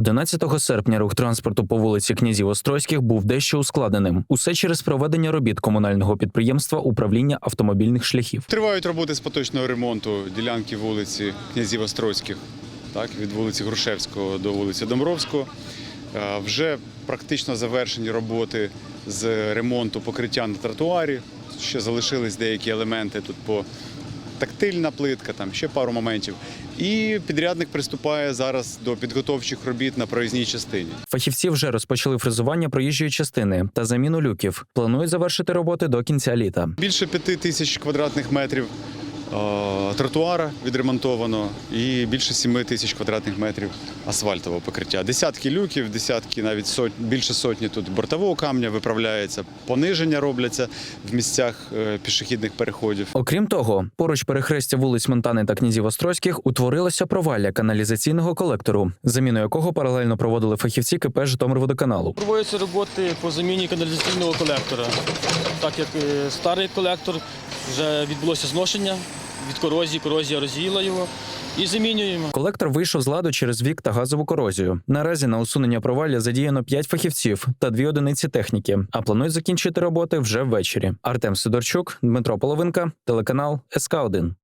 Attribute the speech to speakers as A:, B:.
A: 11 серпня рух транспорту по вулиці князів Острозьких був дещо ускладненим. Усе через проведення робіт комунального підприємства управління автомобільних шляхів.
B: Тривають роботи з поточного ремонту ділянки вулиці князів Острозьких, так, від вулиці Грушевського до вулиці Домбровського. Е, Вже практично завершені роботи з ремонту покриття на тротуарі. Ще залишились деякі елементи тут по тактильна плитка, там ще пару моментів. І підрядник приступає зараз до підготовчих робіт на проїзній частині.
A: Фахівці вже розпочали фрезування проїжджої частини та заміну люків. Планують завершити роботи до кінця літа.
B: Більше п'яти тисяч квадратних метрів тротуара відремонтовано і більше сіми тисяч квадратних метрів асфальтового покриття. Десятки люків, десятки, навіть сот, більше сотні тут бортового камня виправляється, пониження робляться в місцях е, пішохідних переходів.
A: Окрім того, поруч перехрестя вулиць Монтани та князів Острозьких утворилося провалля каналізаційного колектору, заміну якого паралельно проводили фахівці КП Житомирводоканалу.
C: Проводяться роботи по заміні каналізаційного колектора, так як е, старий колектор вже відбулося зношення від корозії, корозія роз'їла його і замінюємо.
A: Колектор вийшов з ладу через вік та газову корозію. Наразі на усунення провалля задіяно 5 фахівців та дві одиниці техніки, а планують закінчити роботи вже ввечері. Артем Сидорчук, Дмитро Половинка, телеканал СК 1